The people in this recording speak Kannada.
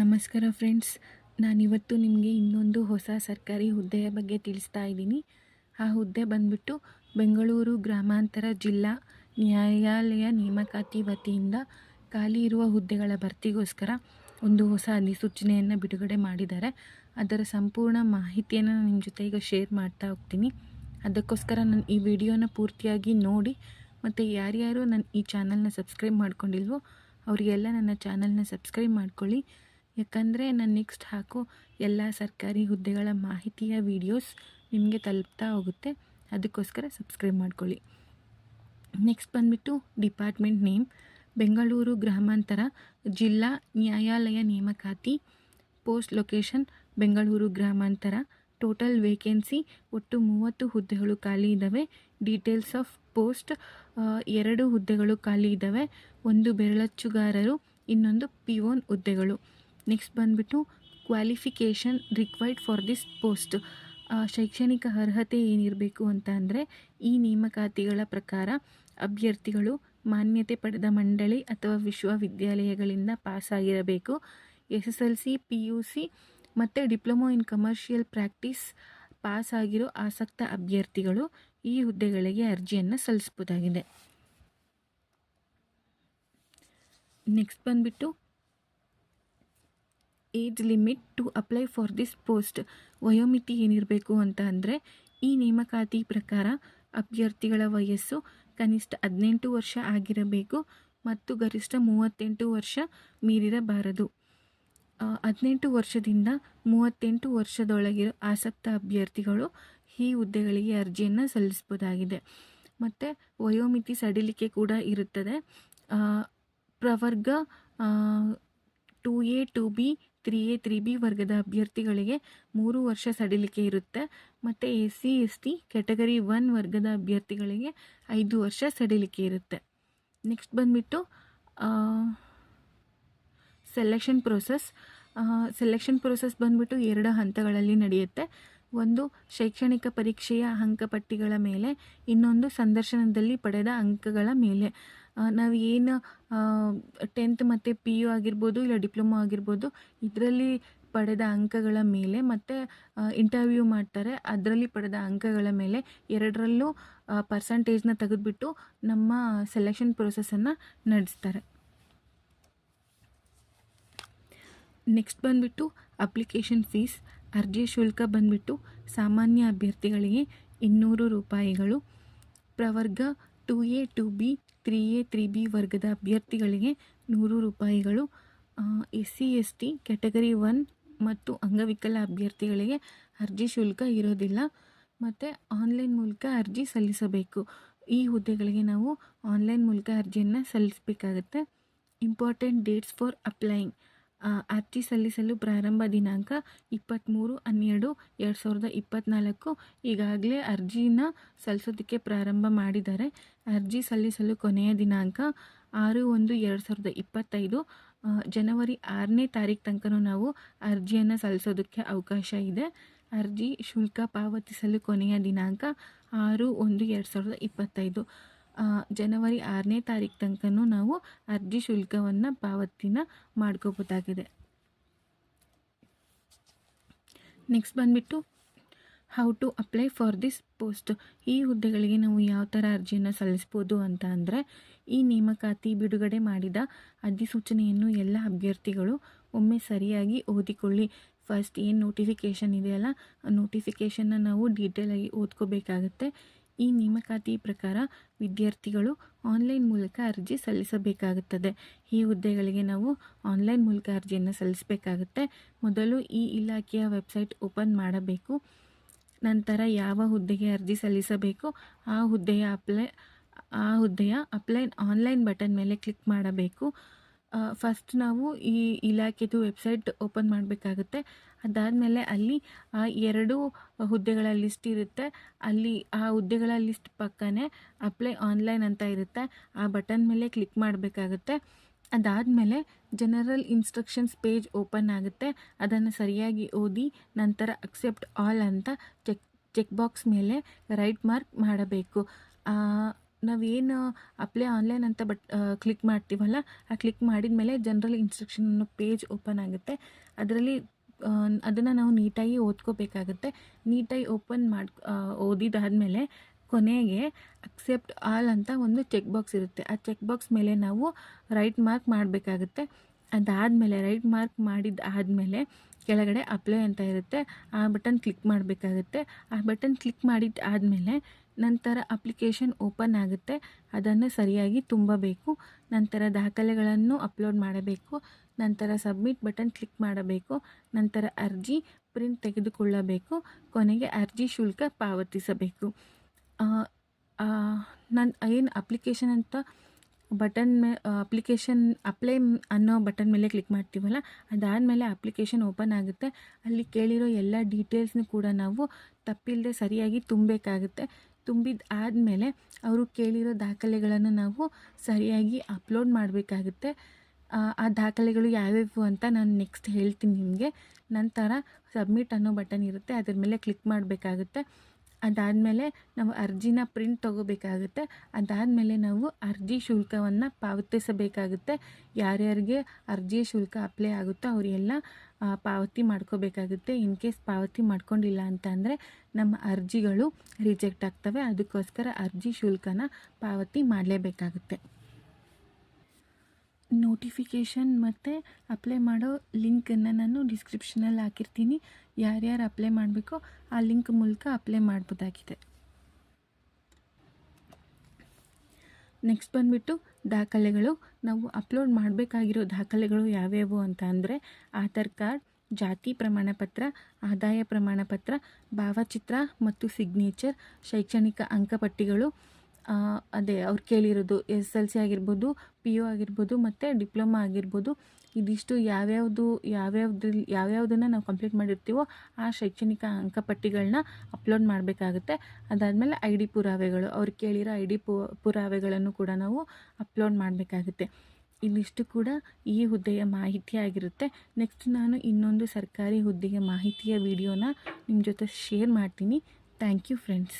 ನಮಸ್ಕಾರ ಫ್ರೆಂಡ್ಸ್. ನಾನಿವತ್ತು ನಿಮಗೆ ಇನ್ನೊಂದು ಹೊಸ ಸರ್ಕಾರಿ ಹುದ್ದೆಯ ಬಗ್ಗೆ ತಿಳಿಸ್ತಾ ಇದ್ದೀನಿ. ಆ ಹುದ್ದೆ ಬಂದ್ಬಿಟ್ಟು ಬೆಂಗಳೂರು ಗ್ರಾಮಾಂತರ ಜಿಲ್ಲಾ ನ್ಯಾಯಾಲಯ ನೇಮಕಾತಿ ವತಿಯಿಂದ ಖಾಲಿ ಇರುವ ಹುದ್ದೆಗಳ ಭರ್ತಿಗೋಸ್ಕರ ಒಂದು ಹೊಸ ಅಧಿಸೂಚನೆಯನ್ನು ಬಿಡುಗಡೆ ಮಾಡಿದ್ದಾರೆ. ಅದರ ಸಂಪೂರ್ಣ ಮಾಹಿತಿಯನ್ನು ನಾನು ನಿಮ್ಮ ಜೊತೆ ಈಗ ಶೇರ್ ಮಾಡ್ತಾ ಹೋಗ್ತೀನಿ. ಅದಕ್ಕೋಸ್ಕರ ನಾನು ಈ ವಿಡಿಯೋನ ಪೂರ್ತಿಯಾಗಿ ನೋಡಿ ಮತ್ತು ಯಾರ್ಯಾರು ನನ್ನ ಈ ಚಾನಲ್ನ ಸಬ್ಸ್ಕ್ರೈಬ್ ಮಾಡ್ಕೊಂಡಿಲ್ವೋ ಅವರಿಗೆಲ್ಲ ನನ್ನ ಚಾನಲ್ನ ಸಬ್ಸ್ಕ್ರೈಬ್ ಮಾಡ್ಕೊಳ್ಳಿ. ಯಾಕಂದರೆ ನಾನು ನೆಕ್ಸ್ಟ್ ಹಾಕೋ ಎಲ್ಲ ಸರ್ಕಾರಿ ಹುದ್ದೆಗಳ ಮಾಹಿತಿಯ ವೀಡಿಯೋಸ್ ನಿಮಗೆ ತಲುಪ್ತಾ ಹೋಗುತ್ತೆ. ಅದಕ್ಕೋಸ್ಕರ ಸಬ್ಸ್ಕ್ರೈಬ್ ಮಾಡ್ಕೊಳ್ಳಿ. ನೆಕ್ಸ್ಟ್ ಬಂದುಬಿಟ್ಟು ಡಿಪಾರ್ಟ್ಮೆಂಟ್ ನೇಮ್ ಬೆಂಗಳೂರು ಗ್ರಾಮಾಂತರ ಜಿಲ್ಲಾ ನ್ಯಾಯಾಲಯ ನೇಮಕಾತಿ. ಪೋಸ್ಟ್ ಲೊಕೇಶನ್ ಬೆಂಗಳೂರು ಗ್ರಾಮಾಂತರ. ಟೋಟಲ್ ವೇಕೆನ್ಸಿ ಒಟ್ಟು ಮೂವತ್ತು ಹುದ್ದೆಗಳು ಖಾಲಿ ಇದ್ದಾವೆ ಡೀಟೇಲ್ಸ್ ಆಫ್ ಪೋಸ್ಟ್ ಎರಡು ಹುದ್ದೆಗಳು ಖಾಲಿ ಇದ್ದಾವೆ ಒಂದು ಬೆರಳಚ್ಚುಗಾರರು, ಇನ್ನೊಂದು ಪಿ ಓನ್ ಹುದ್ದೆಗಳು. ನೆಕ್ಸ್ಟ್ ಬಂದುಬಿಟ್ಟು qualification required for this post ಶೈಕ್ಷಣಿಕ ಅರ್ಹತೆ ಏನಿರಬೇಕು ಅಂತ ಅಂದರೆ ಈ ನೇಮಕಾತಿಗಳ ಪ್ರಕಾರ ಅಭ್ಯರ್ಥಿಗಳು ಮಾನ್ಯತೆ ಪಡೆದ ಮಂಡಳಿ ಅಥವಾ ವಿಶ್ವವಿದ್ಯಾಲಯಗಳಿಂದ ಪಾಸಾಗಿರಬೇಕು S S L C P U C ಮತ್ತು diploma in commercial practice pass ಆಗಿರೋ ಆಸಕ್ತ ಅಭ್ಯರ್ಥಿಗಳು ಈ ಹುದ್ದೆಗಳಿಗೆ ಅರ್ಜಿಯನ್ನು ಸಲ್ಲಿಸ್ಬೋದಾಗಿದೆ ನೆಕ್ಸ್ಟ್ ಬಂದುಬಿಟ್ಟು age limit to apply for this post ವಯೋಮಿತಿ ಏನಿರಬೇಕು ಅಂತ ಅಂದರೆ ಈ ನೇಮಕಾತಿ ಪ್ರಕಾರ ಅಭ್ಯರ್ಥಿಗಳ ವಯಸ್ಸು ಕನಿಷ್ಠ ಹದಿನೆಂಟು ವರ್ಷ ಆಗಿರಬೇಕು ಮತ್ತು ಗರಿಷ್ಠ ಮೂವತ್ತೆಂಟು ವರ್ಷ ಮೀರಿರಬಾರದು. ಹದಿನೆಂಟು ವರ್ಷದಿಂದ ಮೂವತ್ತೆಂಟು ವರ್ಷದೊಳಗಿರೋ ಆಸಕ್ತ ಅಭ್ಯರ್ಥಿಗಳು ಈ ಹುದ್ದೆಗಳಿಗೆ ಅರ್ಜಿಯನ್ನು ಸಲ್ಲಿಸ್ಬೋದಾಗಿದೆ ಮತ್ತು ವಯೋಮಿತಿ ಸಡಿಲಿಕೆ ಕೂಡ ಇರುತ್ತದೆ. ಪ್ರವರ್ಗ two A two B three A three B ವರ್ಗದ ಅಭ್ಯರ್ಥಿಗಳಿಗೆ ಮೂರು ವರ್ಷ ಸಡಿಲಿಕೆ ಇರುತ್ತೆ. ಮತ್ತು S C, S T, category one ವರ್ಗದ ಅಭ್ಯರ್ಥಿಗಳಿಗೆ ಐದು ವರ್ಷ ಸಡಿಲಿಕೆ ಇರುತ್ತೆ. ನೆಕ್ಸ್ಟ್ ಬಂದುಬಿಟ್ಟು ಸೆಲೆಕ್ಷನ್ ಪ್ರೋಸೆಸ್ ಸೆಲೆಕ್ಷನ್ ಪ್ರೋಸೆಸ್ ಬಂದ್ಬಿಟ್ಟು ಎರಡು ಹಂತಗಳಲ್ಲಿ ನಡೆಯುತ್ತೆ. ಒಂದು, ಶೈಕ್ಷಣಿಕ ಪರೀಕ್ಷೆಯ ಅಂಕಪಟ್ಟಿಗಳ ಮೇಲೆ, ಇನ್ನೊಂದು, ಸಂದರ್ಶನದಲ್ಲಿ ಪಡೆದ ಅಂಕಗಳ ಮೇಲೆ. ನಾವು ಏನು ಟೆಂತ್ ಮತ್ತು ಪಿ ಯು ಆಗಿರ್ಬೋದು ಇಲ್ಲ ಡಿಪ್ಲೊಮೊ ಆಗಿರ್ಬೋದು, ಇದರಲ್ಲಿ ಪಡೆದ ಅಂಕಗಳ ಮೇಲೆ ಮತ್ತು ಇಂಟರ್ವ್ಯೂ ಮಾಡ್ತಾರೆ. ಅದರಲ್ಲಿ ಪಡೆದ ಅಂಕಗಳ ಮೇಲೆ ಎರಡರಲ್ಲೂ ಪರ್ಸಂಟೇಜ್ನ ತೆಗೆದುಬಿಟ್ಟು ನಮ್ಮ ಸೆಲೆಕ್ಷನ್ ಪ್ರೋಸೆಸನ್ನು ನಡೆಸ್ತಾರೆ. ನೆಕ್ಸ್ಟ್ ಬಂದುಬಿಟ್ಟು ಅಪ್ಲಿಕೇಶನ್ ಫೀಸ್ ಅರ್ಜಿ ಶುಲ್ಕ ಬಂದುಬಿಟ್ಟು ಸಾಮಾನ್ಯ ಅಭ್ಯರ್ಥಿಗಳಿಗೆ ಇನ್ನೂರು ರೂಪಾಯಿಗಳು. ಪ್ರವರ್ಗ two A two B three A three B ವರ್ಗದ ಅಭ್ಯರ್ಥಿಗಳಿಗೆ ನೂರು ರೂಪಾಯಿಗಳು. S C S T category one ಮತ್ತು ಅಂಗವಿಕಲ ಅಭ್ಯರ್ಥಿಗಳಿಗೆ ಅರ್ಜಿ ಶುಲ್ಕ ಇರೋದಿಲ್ಲ. ಮತ್ತು ಆನ್ಲೈನ್ ಮೂಲಕ ಅರ್ಜಿ ಸಲ್ಲಿಸಬೇಕು. ಈ ಹುದ್ದೆಗಳಿಗೆ ನಾವು ಆನ್ಲೈನ್ ಮೂಲಕ ಅರ್ಜಿಯನ್ನು ಸಲ್ಲಿಸಬೇಕಾಗತ್ತೆ. Important dates for applying. ಅರ್ಜಿ ಸಲ್ಲಿಸಲು ಪ್ರಾರಂಭ ದಿನಾಂಕ ಇಪ್ಪತ್ತ್ಮೂರು ಹನ್ನೆರಡು, ಎರಡು ಸಾವಿರದ ಇಪ್ಪತ್ತ್ನಾಲ್ಕು ಈಗಾಗಲೇ ಅರ್ಜಿನ ಸಲ್ಲಿಸೋದಕ್ಕೆ ಪ್ರಾರಂಭ ಮಾಡಿದ್ದಾರೆ. ಅರ್ಜಿ ಸಲ್ಲಿಸಲು ಕೊನೆಯ ದಿನಾಂಕ ಆರು ಒಂದು, ಎರಡು ಸಾವಿರದ ಇಪ್ಪತ್ತೈದು. ಜನವರಿ ಆರನೇ ತಾರೀಕು ತನಕ ನಾವು ಅರ್ಜಿಯನ್ನು ಸಲ್ಲಿಸೋದಕ್ಕೆ ಅವಕಾಶ ಇದೆ. ಅರ್ಜಿ ಶುಲ್ಕ ಪಾವತಿಸಲು ಕೊನೆಯ ದಿನಾಂಕ ಆರು ಒಂದು, ಎರಡು ಸಾವಿರದ ಇಪ್ಪತ್ತೈದು. ಜನವರಿ ಆರನೇ ತಾರೀಕು ತನಕ ನಾವು ಅರ್ಜಿ ಶುಲ್ಕವನ್ನು ಪಾವತಿನ ಮಾಡ್ಕೋಬೋದಾಗಿದೆ. ನೆಕ್ಸ್ಟ್ ಬಂದುಬಿಟ್ಟು how to apply for this post ಈ ಹುದ್ದೆಗಳಿಗೆ ನಾವು ಯಾವ ಥರ ಅರ್ಜಿಯನ್ನು ಸಲ್ಲಿಸ್ಬೋದು ಅಂತ ಅಂದರೆ, ಈ ನೇಮಕಾತಿ ಬಿಡುಗಡೆ ಮಾಡಿದ ಅಧಿಸೂಚನೆಯನ್ನು ಎಲ್ಲ ಅಭ್ಯರ್ಥಿಗಳು ಒಮ್ಮೆ ಸರಿಯಾಗಿ ಓದಿಕೊಳ್ಳಿ. ಫಸ್ಟ್ ಏನು ನೋಟಿಫಿಕೇಷನ್ ಇದೆಯಲ್ಲ, ಆ ನೋಟಿಫಿಕೇಷನ್ನ ನಾವು ಡೀಟೇಲಾಗಿ ಓದ್ಕೋಬೇಕಾಗತ್ತೆ. ಈ ನೇಮಕಾತಿ ಪ್ರಕಾರ ವಿದ್ಯಾರ್ಥಿಗಳು ಆನ್ಲೈನ್ ಮೂಲಕ ಅರ್ಜಿ ಸಲ್ಲಿಸಬೇಕಾಗುತ್ತದೆ. ಈ ಹುದ್ದೆಗಳಿಗೆ ನಾವು ಆನ್ಲೈನ್ ಮೂಲಕ ಅರ್ಜಿಯನ್ನು ಸಲ್ಲಿಸಬೇಕಾಗುತ್ತೆ. ಮೊದಲು ಈ ಇಲಾಖೆಯ ವೆಬ್ಸೈಟ್ ಓಪನ್ ಮಾಡಬೇಕು. ನಂತರ ಯಾವ ಹುದ್ದೆಗೆ ಅರ್ಜಿ ಸಲ್ಲಿಸಬೇಕು, ಆ ಹುದ್ದೆಯ ಅಪ್ಲೈ, ಆ ಹುದ್ದೆಯ ಅಪ್ಲೈ ಆನ್ಲೈನ್ ಬಟನ್ ಮೇಲೆ ಕ್ಲಿಕ್ ಮಾಡಬೇಕು. ಫಸ್ಟ್ ನಾವು ಈ ಇಲಾಖೆದು ವೆಬ್ಸೈಟ್ ಓಪನ್ ಮಾಡಬೇಕಾಗುತ್ತೆ. ಅದಾದಮೇಲೆ ಅಲ್ಲಿ, ಆ, ಎರಡು ಹುದ್ದೆಗಳ ಲಿಸ್ಟ್ ಇರುತ್ತೆ. ಅಲ್ಲಿ ಆ ಹುದ್ದೆಗಳ ಲಿಸ್ಟ್ ಪಕ್ಕನೇ ಅಪ್ಲೈ ಆನ್ಲೈನ್ ಅಂತ ಇರುತ್ತೆ. ಆ ಬಟನ್ ಮೇಲೆ ಕ್ಲಿಕ್ ಮಾಡಬೇಕಾಗುತ್ತೆ. ಅದಾದಮೇಲೆ ಜನರಲ್ ಇನ್ಸ್ಟ್ರಕ್ಷನ್ಸ್ ಪೇಜ್ ಓಪನ್ ಆಗುತ್ತೆ. ಅದನ್ನು ಸರಿಯಾಗಿ ಓದಿ ನಂತರ ಅಕ್ಸೆಪ್ಟ್ ಆಲ್ ಅಂತ ಚೆಕ್ ಚೆಕ್ ಬಾಕ್ಸ್ ಮೇಲೆ ರೈಟ್ ಮಾರ್ಕ್ ಮಾಡಬೇಕು. ನಾವೇನು ಅಪ್ಲೈ ಆನ್ಲೈನ್ ಅಂತ ಬಟ್ ಕ್ಲಿಕ್ ಮಾಡ್ತೀವಲ್ಲ, ಆ ಕ್ಲಿಕ್ ಮಾಡಿದ ಮೇಲೆ ಜನರಲ್ ಇನ್ಸ್ಟ್ರಕ್ಷನ್ ಅನ್ನೋ ಪೇಜ್ ಓಪನ್ ಆಗುತ್ತೆ. ಅದರಲ್ಲಿ ಅದನ್ನು ನಾವು ನೀಟಾಗಿ ಓದ್ಕೋಬೇಕಾಗುತ್ತೆ. ನೀಟಾಗಿ ಓಪನ್ ಮಾಡಿ ಓದಿದಾದಮೇಲೆ ಕೊನೆಗೆ ಅಕ್ಸೆಪ್ಟ್ ಆಲ್ ಅಂತ ಒಂದು ಚೆಕ್ ಬಾಕ್ಸ್ ಇರುತ್ತೆ. ಆ ಚೆಕ್ ಬಾಕ್ಸ್ ಮೇಲೆ ನಾವು ರೈಟ್ ಮಾರ್ಕ್ ಮಾಡಬೇಕಾಗುತ್ತೆ. ಅದಾದಮೇಲೆ ರೈಟ್ ಮಾರ್ಕ್ ಮಾಡಿದ ಆದಮೇಲೆ ಕೆಳಗಡೆ ಅಪ್ಲೈ ಅಂತ ಇರುತ್ತೆ. ಆ ಬಟನ್ ಕ್ಲಿಕ್ ಮಾಡಬೇಕಾಗುತ್ತೆ. ಆ ಬಟನ್ ಕ್ಲಿಕ್ ಮಾಡಿದ ಆದಮೇಲೆ ನಂತರ ಅಪ್ಲಿಕೇಶನ್ ಓಪನ್ ಆಗುತ್ತೆ. ಅದನ್ನು ಸರಿಯಾಗಿ ತುಂಬಬೇಕು. ನಂತರ ದಾಖಲೆಗಳನ್ನು ಅಪ್ಲೋಡ್ ಮಾಡಬೇಕು. ನಂತರ ಸಬ್ಮಿಟ್ ಬಟನ್ ಕ್ಲಿಕ್ ಮಾಡಬೇಕು. ನಂತರ ಅರ್ಜಿ ಪ್ರಿಂಟ್ ತೆಗೆದುಕೊಳ್ಳಬೇಕು. ಕೊನೆಗೆ ಅರ್ಜಿ ಶುಲ್ಕ ಪಾವತಿಸಬೇಕು. ನನ್ನ ಏನು ಅಪ್ಲಿಕೇಶನ್ ಅಂತ ಬಟನ್ ಮೇ ಅಪ್ಲಿಕೇಶನ್ ಅಪ್ಲೈ ಅನ್ನೋ ಬಟನ್ ಮೇಲೆ ಕ್ಲಿಕ್ ಮಾಡ್ತೀವಲ್ಲ, ಅದಾದಮೇಲೆ ಅಪ್ಲಿಕೇಶನ್ ಓಪನ್ ಆಗುತ್ತೆ. ಅಲ್ಲಿ ಕೇಳಿರೋ ಎಲ್ಲ ಡೀಟೇಲ್ಸ್ನು ಕೂಡ ನಾವು ತಪ್ಪಿಲ್ಲದೆ ಸರಿಯಾಗಿ ತುಂಬಬೇಕಾಗುತ್ತೆ. ತುಂಬಿದ ಆದಮೇಲೆ ಅವರು ಕೇಳಿರೋ ದಾಖಲೆಗಳನ್ನು ನಾವು ಸರಿಯಾಗಿ ಅಪ್ಲೋಡ್ ಮಾಡಬೇಕಾಗುತ್ತೆ. ಆ ದಾಖಲೆಗಳು ಯಾವ್ಯಾವು ಅಂತ ನಾನು ನೆಕ್ಸ್ಟ್ ಹೇಳ್ತೀನಿ ನಿಮಗೆ. ನಂತರ ಸಬ್ಮಿಟ್ ಅನ್ನೋ ಬಟನ್ ಇರುತ್ತೆ, ಅದ್ರ ಮೇಲೆ ಕ್ಲಿಕ್ ಮಾಡಬೇಕಾಗುತ್ತೆ. ಅದಾದಮೇಲೆ ನಾವು ಅರ್ಜಿನ ಪ್ರಿಂಟ್ ತೊಗೋಬೇಕಾಗುತ್ತೆ. ಅದಾದಮೇಲೆ ನಾವು ಅರ್ಜಿ ಶುಲ್ಕವನ್ನು ಪಾವತಿಸಬೇಕಾಗುತ್ತೆ. ಯಾರ್ಯಾರಿಗೆ ಅರ್ಜಿ ಶುಲ್ಕ ಅಪ್ಲೈ ಆಗುತ್ತೋ ಅವರೆಲ್ಲ ಪಾವತಿ ಮಾಡ್ಕೋಬೇಕಾಗುತ್ತೆ. ಇನ್ ಕೇಸ್ ಪಾವತಿ ಮಾಡ್ಕೊಂಡಿಲ್ಲ ಅಂತ ಅಂದರೆ ನಮ್ಮ ಅರ್ಜಿಗಳು ರಿಜೆಕ್ಟ್ ಆಗ್ತವೆ. ಅದಕ್ಕೋಸ್ಕರ ಅರ್ಜಿ ಶುಲ್ಕನ ಪಾವತಿ ಮಾಡಲೇಬೇಕಾಗುತ್ತೆ. ನೋಟಿಫಿಕೇಷನ್ ಮತ್ತು ಅಪ್ಲೈ ಮಾಡೋ ಲಿಂಕನ್ನು ನಾನು ಡಿಸ್ಕ್ರಿಪ್ಷನಲ್ಲಿ ಹಾಕಿರ್ತೀನಿ. ಯಾರ್ಯಾರು ಅಪ್ಲೈ ಮಾಡಬೇಕೋ ಆ ಲಿಂಕ್ ಮೂಲಕ ಅಪ್ಲೈ ಮಾಡ್ಬೋದಾಗಿದೆ. ನೆಕ್ಸ್ಟ್ ಬಂದುಬಿಟ್ಟು ದಾಖಲೆಗಳು. ನಾವು ಅಪ್ಲೋಡ್ ಮಾಡಬೇಕಾಗಿರೋ ದಾಖಲೆಗಳು ಯಾವ್ಯಾವು ಅಂತ ಅಂದರೆ ಆಧಾರ್ ಕಾರ್ಡ್, ಜಾತಿ ಪ್ರಮಾಣಪತ್ರ, ಆದಾಯ ಪ್ರಮಾಣಪತ್ರ, ಭಾವಚಿತ್ರ ಮತ್ತು ಸಿಗ್ನೇಚರ್ ಶೈಕ್ಷಣಿಕ ಅಂಕಪಟ್ಟಿಗಳು ಅದೇ ಅವ್ರು ಕೇಳಿರೋದು ಎಸ್ ಎಲ್ ಸಿ ಆಗಿರ್ಬೋದು, ಪಿ ಯು ಆಗಿರ್ಬೋದು ಮತ್ತು ಡಿಪ್ಲೊಮಾ ಆಗಿರ್ಬೋದು, ಇದಿಷ್ಟು ಯಾವ್ಯಾವುದು ಯಾವ್ಯಾವ್ದ್ರಲ್ಲಿ ಯಾವ್ಯಾವುದನ್ನು ನಾವು ಕಂಪ್ಲೀಟ್ ಮಾಡಿರ್ತೀವೋ ಆ ಶೈಕ್ಷಣಿಕ ಅಂಕಪಟ್ಟಿಗಳನ್ನ ಅಪ್ಲೋಡ್ ಮಾಡಬೇಕಾಗುತ್ತೆ. ಅದಾದಮೇಲೆ ಐ ಡಿ ಪುರಾವೆಗಳು, ಅವ್ರು ಕೇಳಿರೋ ಐ ಡಿ ಪುರಾವೆಗಳನ್ನು ಕೂಡ ನಾವು ಅಪ್ಲೋಡ್ ಮಾಡಬೇಕಾಗುತ್ತೆ. ಇಲ್ಲಿಷ್ಟು ಕೂಡ ಈ ಹುದ್ದೆಯ ಮಾಹಿತಿ ಆಗಿರುತ್ತೆ. ನೆಕ್ಸ್ಟ್ ನಾನು ಇನ್ನೊಂದು ಸರ್ಕಾರಿ ಹುದ್ದೆಯ ಮಾಹಿತಿಯ ವಿಡಿಯೋನ ನಿಮ್ಮ ಜೊತೆ ಶೇರ್ ಮಾಡ್ತೀನಿ. Thank you friends.